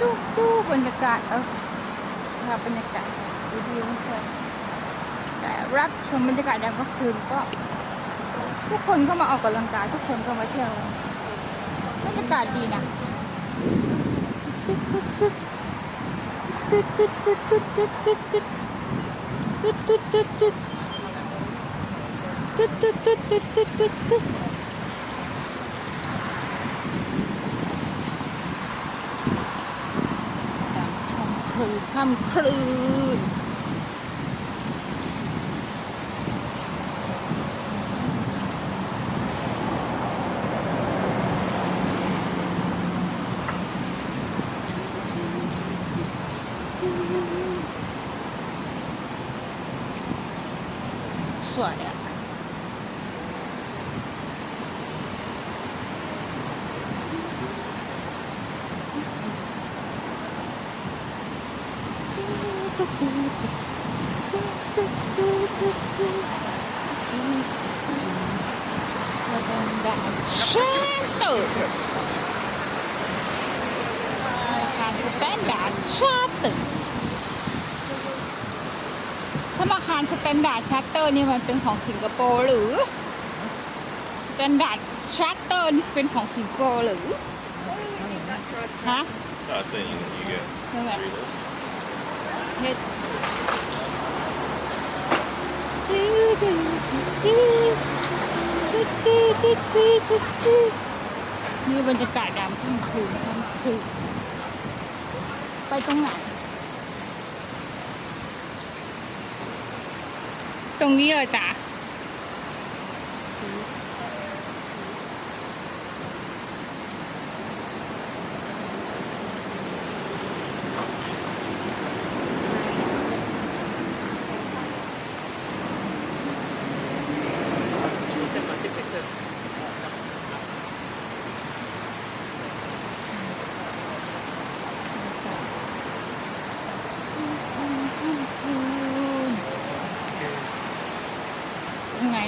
ดูดูบรรยากาศ เออภาพบรรยากาศดูดีมากเลยแต่รับชมบรรยากาศยามกลางคืนก็ ทุกคนก็มาออกกำลังกาย ทุกคนก็มาเที่ยวบรรยากาศดีนะตึ๊ดตึ๊ดตึ๊ดตึ๊ดตึ๊ดตึ๊ดตึ๊ดตึ๊ดตึ๊ดตึ๊ดตึ๊ดตึ๊ดตึ๊ดตึ๊ดตึ๊ดตึ๊ดตึ๊ดตึ๊ด พึงค่ำคลืนสวยอะ ธนาคารสแตนดาร์ดชาตื่นธนาคารสแตนดาร์ดชาร์เตอร์นี่มันเป็นของสิงคโปร์หรือ สแตนดาร์ดชาร์เตอร์นี่เป็นของสิงคโปร์หรือฮะ That's it. You, you get three of those. เฮ็ดนี่บรรยากาศยามค่ำคืนค่ำคืนไปตรงไหน ตรงนี้เหรอจ๊ะ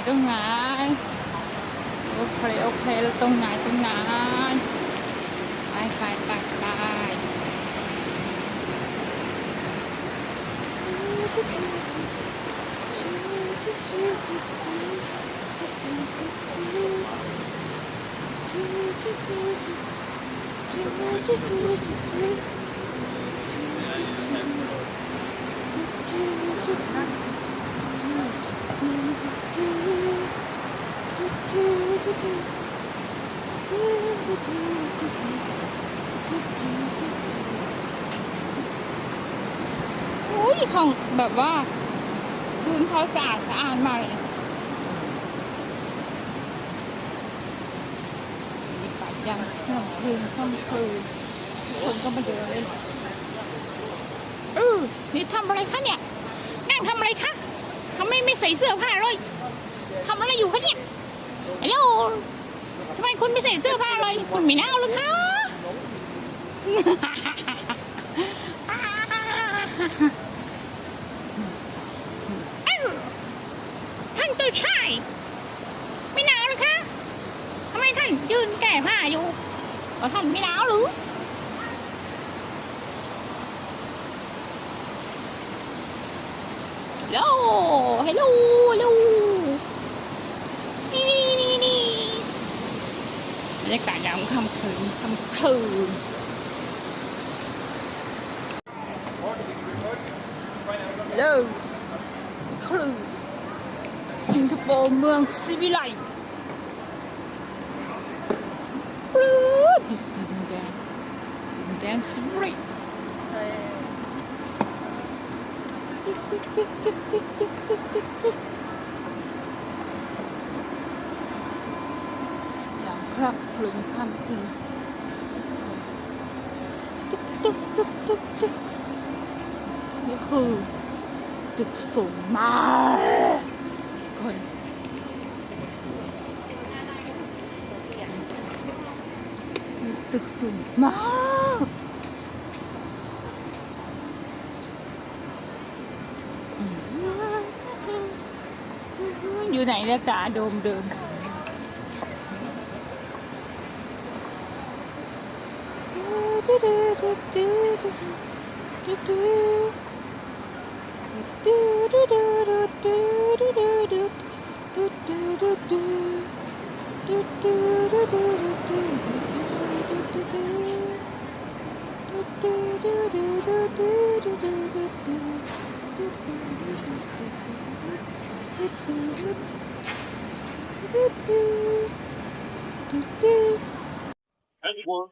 รงไหนตรงไหนโอเคโอเคแล้วตรงไหนตรงไหนไปไปไปไป อุ้ยห้องแบบว่าพื้นเขาสะอาดสะอาดมากเลยบรรยากาศยามค่ำคืนค่ำคืนคนก็มาเดินเล่นเออนี่ทำอะไรคะเนี่ย นั่งทำอะไรคะทำไมไม่ใส่เสื้อผ้าเลยทำอะไรอยู่คะเนี่ย ฮัลโหลทำไมคุณไม่ใส่เสื้อผ้าเลยคุณไม่น่าเลยคะอ้าวท่านเจ้าชายไม่หนาวเลยคะทำไมท่านยืนแก้ผ้าอยู่ก็ท่านไม่หนาวหรือฮัลโหลฮัลโหลฮัลโหลนี่นี่นี่นี่บ รยากาศยามค่ำคืนค่ำคืนฮัลโหลคลื่นสิงคโปร์เมืองซิวิไลปลื้ดดิดินแดนดินแดนซิวิไลติ๊กติ๊กติ๊กติ๊กติ๊กติ๊กติ๊ก ติ๊กติ๊กอย่างคลักคลึงค่ำคืนติ๊กติ๊กติ๊กติ๊กติ๊กนี่คือตึกสูงมากคนตึกสูงมากอยู่ไหนเนี่ยกาโดมเดิม Edward.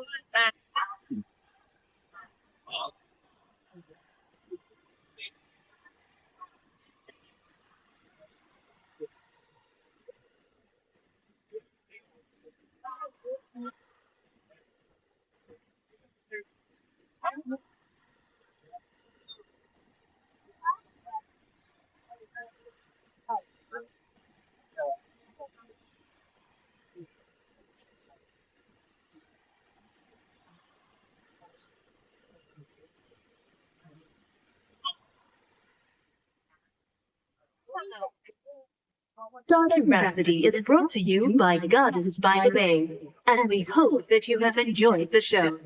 regulamentar Garden Rhapsody is brought to you by Gardens by the Bay, and we hope that you have enjoyed the show.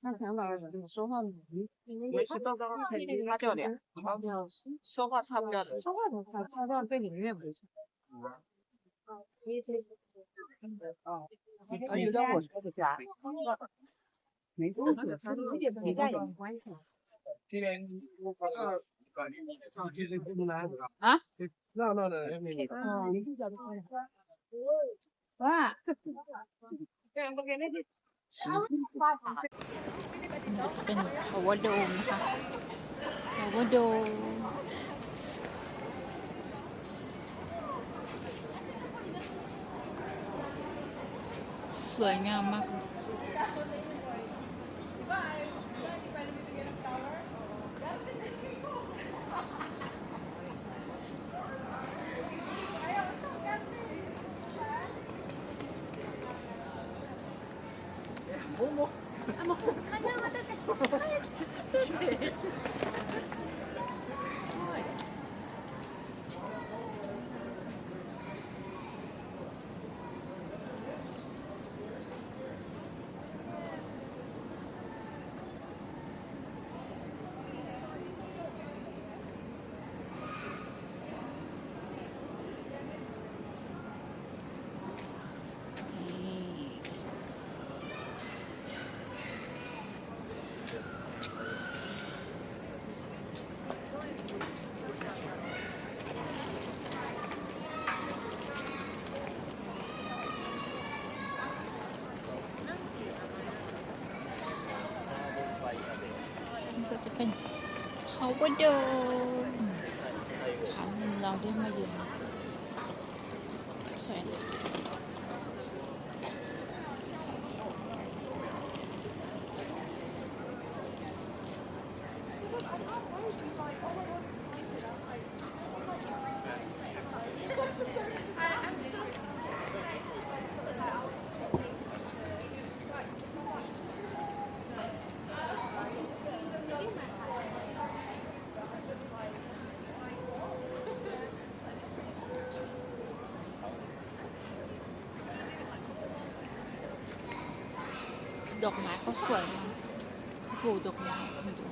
那想老师说话没事，到刚刚可以擦掉的呀，擦掉，说话擦不掉的，说话能擦，擦掉背景音乐不 啊有点稳这个家没关系的。有点也没关系这边啊热闹的那个啊？热闹的那个啊这样子给那个 吃饭我就我我们 สวยงามมาก ก็จะเป็น power dome ครั้งหนึ่งเราได้มาเยือน ดอกไม้เขาสวยมากเขาปลูกดอกไม้มาดู